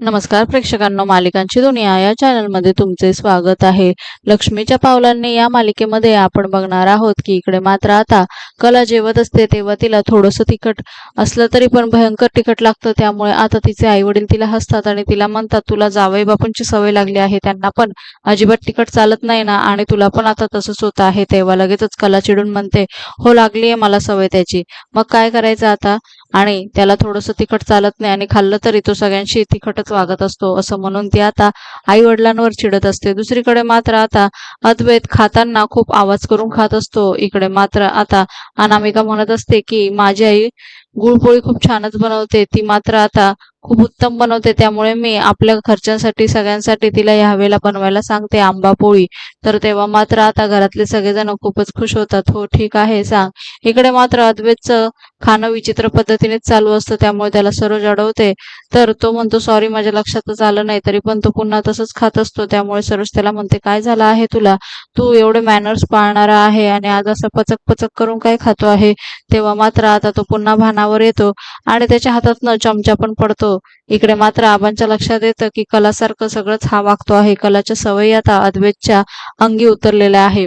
नमस्कार प्रेक्षकांनो मालिकांची दुनिया या चॅनलमध्ये तुमचे स्वागत आहे. लक्ष्मीच्या पावलांनी या मालिकेमध्ये आपण बघणार आहोत की इकडे मात्र आता कला जेवत असते तेव्हा तिला थोडंसं तिखट असलं तरी पण भयंकर तिखट लागतं. त्यामुळे आता तिचे आई वडील तिला हसतात आणि तिला म्हणतात तुला जावई बापूंची सवय लागली आहे त्यांना पण अजिबात तिखट चालत नाही ना आणि तुला पण आता तसंच होत आहे. तेव्हा लगेचच कला चिडून म्हणते हो लागली आहे मला सवय त्याची. मग काय करायचं आता? आणि त्याला थोडंसं तिखट चालत नाही आणि खाल्लं तरी तो सगळ्यांशी तिखटच वागत असतो असं म्हणून ती आता आई वडिलांवर चिडत असते. दुसरीकडे मात्र आता अद्वैत खाताना खूप आवाज करून खात असतो. इकडे मात्र आता अनामिका म्हणत असते की माझी आई गुळपोळी खूप छानच बनवते. ती मात्र आता खूप उत्तम बनवते. त्यामुळे मी आपल्या घरच्यांसाठी सगळ्यांसाठी तिला यावेळेला बनवायला सांगते आंबा पोळी. तर तेव्हा मात्र आता घरातले सगळेजण खूपच खुश होतात. हो ठीक आहे सांग. इकडे मात्र अद्वैतचं खाणं विचित्र पद्धतीनेच चालू असतं. त्यामुळे त्याला सरोज अडवते. तर तो म्हणतो सॉरी माझ्या लक्षातच आलं नाही. तरी पण तो पुन्हा तसंच खात असतो. त्यामुळे सरोज त्याला म्हणते काय झालं आहे तुला? तू एवढे मॅनर्स पाळणारा आहे आणि आज असं पचक पचक करून काय खातो आहे? तेव्हा मात्र आता तो पुन्हा भानावर येतो आणि त्याच्या हातातनं चमचा पण पडतो. इकडे मात्र आबांच्या लक्षात येतं की कलासारखं सगळंच हा वागतो आहे. कलाच्या सवयी आता अद्वैतच्या अंगी उतरलेल्या आहे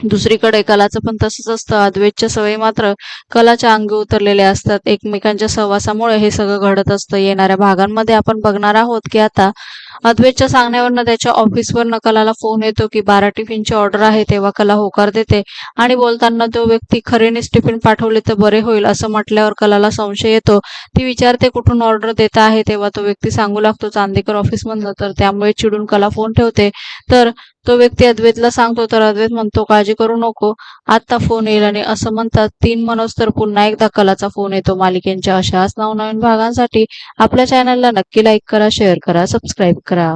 दुसरीकडे कलाचं पण तसंच असतं. अद्वैतच्या सवयी मात्र कलाच्या अंगी उतरलेल्या असतात. एकमेकांच्या सहवासामुळे हे सगळं घडत असतं. येणाऱ्या भागांमध्ये आपण बघणार आहोत की आता अद्वैतच्या सांगण्यावरनं त्याच्या ऑफिसवरनं कलाला फोन येतो की बारा टिफिनची ऑर्डर आहे तेव्हा कला होकार देते. आणि बोलताना तो व्यक्ती खरेनेच टिफिन पाठवले तर बरे होईल असं म्हटल्यावर कलाला संशय येतो. ती विचारते कुठून ऑर्डर देता आहे? तेव्हा तो व्यक्ती सांगू लागतो चांदेकर ऑफिसमधनं तर त्यामुळे चिडून कला फोन ठेवते. तर तो व्यक्ती अद्वैतला सांगतो तर अद्वैत म्हणतो काळजी करू नको आत्ता फोन येईल. आणि असं म्हणतात तीन मनोज तर पुन्हा एकदा कलाचा फोन येतो मालिकेंच्या अशाच नवनवीन भागांसाठी. आपल्या चॅनलला नक्की लाईक करा शेअर करा सबस्क्राईब करा